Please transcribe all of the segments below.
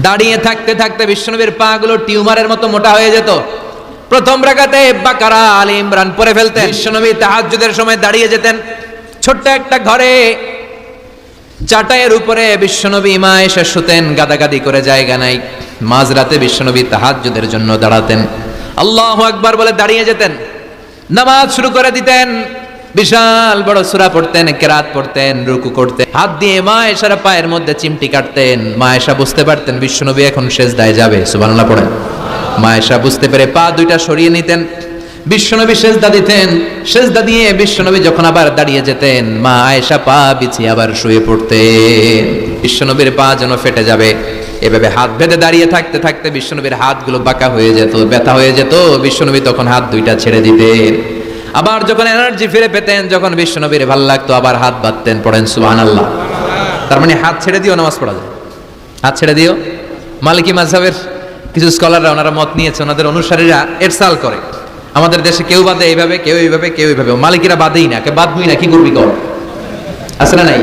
দাঁড়িয়ে থাকতে থাকতে বিশ্বনবীর পা গুলো টিউমারের মতো মোটা হয়ে যেত। প্রথম রাগাতে বাকারা আল ইমরান পরে ফেলতেন। বিশ্বনবী তাহাজ্জুদের সময় দাঁড়িয়ে যেতেন। ছোট্ট একটা ঘরে চাটাইয়ের উপরে বিশ্বনবী মা এসে শুতেন, গাদাগাদি করে জায়গা নাই। মাঝরাতে বিশ্বনবী তাহাজ্জুদের জন্য দাঁড়াতেন। আল্লাহ আকবার বলে দাঁড়িয়ে যেতেন। নামাজ শুরু করে দিতেন। বিশাল বড় সূরা পড়তেন, কেরাত পড়তেন, রুকু করতেন। হাত দিয়ে মা এসারা পায়ের মধ্যে চিমটি কাটতেন। মা এসা বুঝতে পারতেন বিশ্বনবী এখন সেজদায় যাবে। সুবহানাল্লাহ পড়েন। মা এসা বুঝতে পেরে পা দুইটা সরিয়ে নিতেন। বিশ্বনবী সেজদা দিতেন। শেষ সেজদা দিয়ে বিশ্বনবী যখন আবার দাঁড়িয়ে যেতেন, মা আয়েশা পা বিছিয়ে আবার শুয়ে পড়তেন। বিশ্বনবীর পা যেন ফেটে যাবে। এভাবে হাত বেঁধে দাঁড়িয়ে থাকতে থাকতে বিশ্বনবীর হাতগুলো বাঁকা হয়ে যেত, ব্যথা হয়ে যেত। বিশ্বনবী তখন হাত দুইটা ছেড়ে দিতেন। আবার যখন এনার্জি ফিরে পেতেন, যখন বিশ্বনবীর ভালো লাগতো, আবার হাত বাঁধতেন, পড়েন, সুবহানাল্লাহ। তার মানে হাত ছেড়ে দিও নামাজ পড়া যায়। হাত ছেড়ে দিও মালিকি মাঝহাবের কিছু স্কলাররা ওনারা মত নিয়েছে ওনাদের অনুসারীরা এরসাল করে। আমাদের দেশে কেউ বাদে এইভাবে, কেউ এইভাবে কেউ এইভাবে। মালিকিরা বাদেই না, কে বাদবই না, কি করবি কর? আছে না নাই?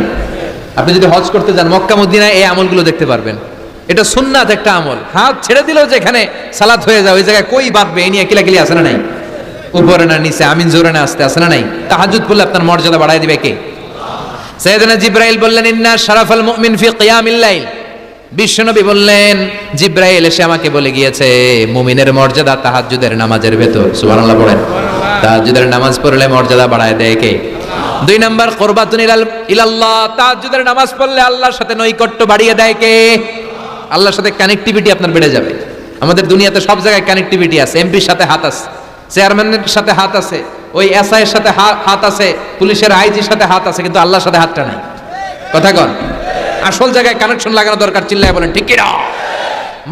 আপনি যদি হজ করতে যান, মক্কা, মদিনায় এই আমলগুলো দেখতে পারবেন। এটা সুন্নাত একটা আমল। হাত ছেড়ে দিলেও যেখানে সালাত হয়ে যায়, ওই জায়গায় কই বাঁধবে এই নিয়ে কিলাকিলি আছে না নাই? উপরে না, নিচে, আমিন জোরে না আসতে, আছে না নাই? তাহাজুদ পড়লে আপনার মর্যাদা বাড়ায় দিবে কে? সৈয়দনা জিব্রাইল বললেন, ইন্না মুমিন ফি বিশ্বনবী বললেন, জিব্রাইল এসে আমাকে বলে গিয়েছে, মুমিনের মর্যাদা নামাজের ভেতর। সুবহানাল্লাহ তাহাজ্জুদের নামাজ পড়লে মর্যাদা বাড়ায় দেয় কে? দুই নাম্বার, কোরবাতুন ইলাল, ইলাল্লাহ। নামাজ পড়লে আল্লাহর সাথে নৈকট্য বাড়িয়ে দেয় কে? আল্লাহর সাথে কানেক্টিভিটি আপনার বেড়ে যাবে। আমাদের দুনিয়াতে সব জায়গায় কানেক্টিভিটি আছে এমপির সাথে হাত আছে। চেয়ারম্যানের সাথে হাত আছে, ওই এসআই এর সাথে হাত আছে, পুলিশের আইজির সাথে হাত আছে, কিন্তু আল্লাহর সাথে হাতটা নাই। কথা কন। আসল জায়গায় কানেকশন লাগানো দরকার, চিল্লায় বলেন, ঠিক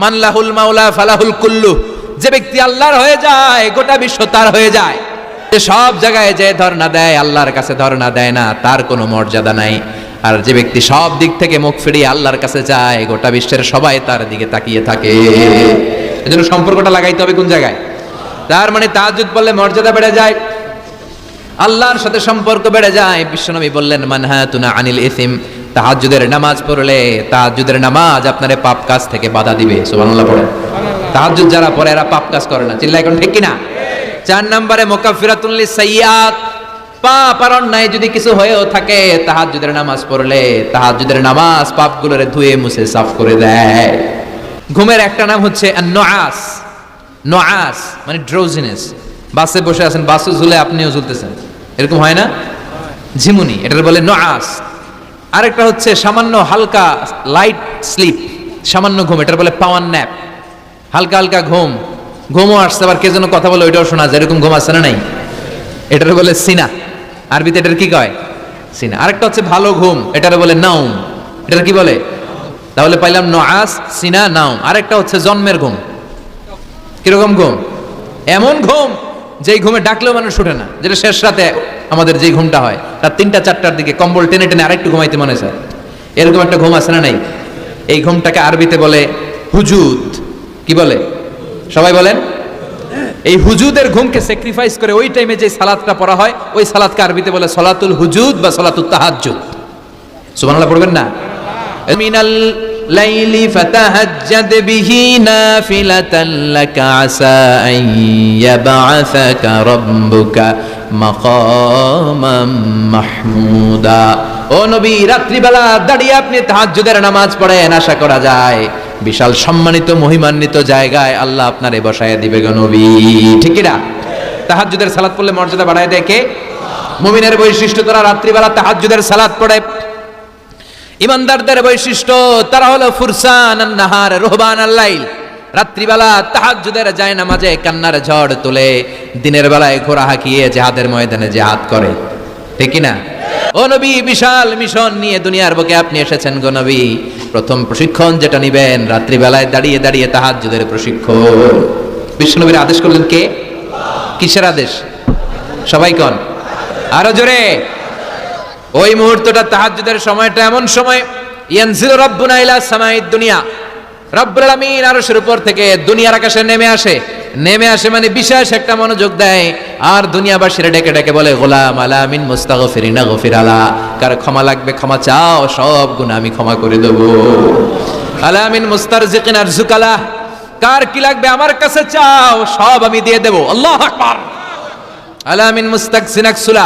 মানলাহুল মাওলা ফালাহুল কুল্লু। যে ব্যক্তি আল্লাহর হয়ে যায়, গোটা বিশ্ব তার হয়ে যায়। যে সব জায়গায় যে ধর্ণা দেয়, আল্লাহর কাছে ধর্ণা দেয় না, তার কোনো মর্যাদা নাই। আর যে ব্যক্তি সব দিক থেকে মুখ ফিরিয়ে আল্লাহর কাছে যায়, গোটা বিশ্বের সবাই তার দিকে তাকিয়ে থাকে। এজন্য সম্পর্কটা লাগাইতে হবে কোন জায়গায়? তার মানে তাহাজ্জুদ বললে মর্যাদা বেড়ে যায়। আল্লাহর সাথে সম্পর্ক বেড়ে যায়। বিশ্বনবী বললেন, মানহাতুনা আনিল ইসিম। তাহাজ্জুদের নামাজ পড়লে তাহাজ্জুদের নামাজ আপনারে পাপ কাজ থেকে বাধা দিবে। সুবহানাল্লাহ পড়ে তাহাজ্জুদ যারা পড়ে, এরা পাপ কাজ করে না। চিল্লা এখন ঠিক কিনা? চার নম্বরে মোকাফিরাতুল সাইয়াত পাপ আর যদি কিছু হয়েও থাকে, তাহাজ্জুদের নামাজ পড়লে তাহাজ্জুদের নামাজ পাপগুলোরে ধুয়ে মুছে, সাফ করে দেয়। ঘুমের একটা নাম হচ্ছে নোয়াস মানে ড্রোজিনেস বাসে বসে আছেন, বাসে ঝুলে আপনিও ঝুলতেছেন। এরকম হয় না? ঝিমুনি এটার বলে নোয়াস আরেকটা হচ্ছে সামান্য হালকা লাইট স্লিপ সামান্য ঘুম এটার বলে পাওয়ার ন্যাপ হালকা হালকা ঘুম। ঘুমও আসছে, আবার কে যেন কথা বলে ওইটাও শোনা যায়। এরকম ঘুম আসছে না নাই? এটার বলে সিনা। আরবিতে এটার কি কয়? সিনা। আরেকটা হচ্ছে ভালো ঘুম এটার বলে নাউম এটার কি বলে? তাহলে পাইলাম নোয়াস সিনা নাউম আরেকটা হচ্ছে জন্মের ঘুম। কীরকম ঘুম? এমন ঘুম যেই ঘুমে ডাকলেও মানুষ উঠে না, যেটা শেষ রাতে আমাদের যেই ঘুমটা হয়। রাত তিনটা, চারটার দিকে কম্বল টেনে টেনে আরেকটু ঘুমাইতে মনে চায়। এরকম একটা ঘুম আছে না নাই? এই ঘুমটাকে আরবিতে বলে হুজুদ। কি বলে? সবাই বলেন? এই হুজুদের ঘুমকে স্যাক্রিফাইস করে ওই টাইমে যে সালাদটা পড়া হয়, ওই সালাদকে আরবিতে বলে সলাতুল হুজুদ বা সলাতুল তাহাজ্জুদ। সুবহানাল্লাহ পড়বেন না? মিনাল লাইলি ফাতাহাজ্জাদ বিহি নাফিলাতান লাকা আসা আন ইয়াবআসাকা রাব্বুকা মাকামাম মাহমুদা। ও নবী, রাত্রিবেলা দাঁড়িয়ে আপনি তাহাজ্জুদের নামাজ পড়েন, আশা করা যায় বিশাল সম্মানিত, মহিমান্বিত জায়গায় আল্লাহ আপনারে বসায় দিবে গো নবী। ঠিক কি না? তাহাজ্জুদের সালাত পড়লে মর্যাদা বাড়ায় দেখে মুমিনের বৈশিষ্ট্য, তারা রাত্রিবেলা তাহাজ্জুদের সালাত পড়ে। ইমানদারদের বৈশিষ্ট্য, তারা হলো ফুরসান নাহার, রোহবান আল্লাইল রাত্রিবেলা তাহাজ্জুদের যায় নামাজে কান্নার ঝড় তুলে, দিনের বেলায় ঘোড়া হাঁকিয়ে জেহাদের ময়দানে জেহাদ করে। ঠিক না ও নবী, বিশাল মিশন নিয়ে দুনিয়ার বুকে আপনি এসেছেন গো নবী। প্রথম প্রশিক্ষণ যেটা নিবেন, রাত্রিবেলায় দাঁড়িয়ে দাঁড়িয়ে তাহাজ্জুদের প্রশিক্ষণ। বিষ্ণুনবীর আদেশ করলেন কে? কিসের আদেশ? সবাই কন? আরও জোরে। ওই মুহূর্তটা তাহাজ্জুদের সময়টা এমন সময়, ইয়ানজিলু রাব্বুনা ইলা সামাইদ দুনিয়া। রব্বুল আলামিন আরশের উপর থেকে দুনিয়ার আকাশে নেমে আসে। নেমে আসে মানে বিশেষ একটা মনোযোগ দেয়। আর দুনিয়াবাসীরা ডেকে ডেকে বলে, গোলাম আলামিন মুস্তাগফিরিনা গফির আলা। কার ক্ষমা লাগবে, ক্ষমা চাও, সব গুণ আমি ক্ষমা করে দেবো। আলামিন মুস্তারজিকিন আরজুকালা কার কি লাগবে আমার কাছে চাও, সব আমি দিয়ে দেবো। আল্লাহ আকবার। আলামিন মুস্তাক সিনাকসুলা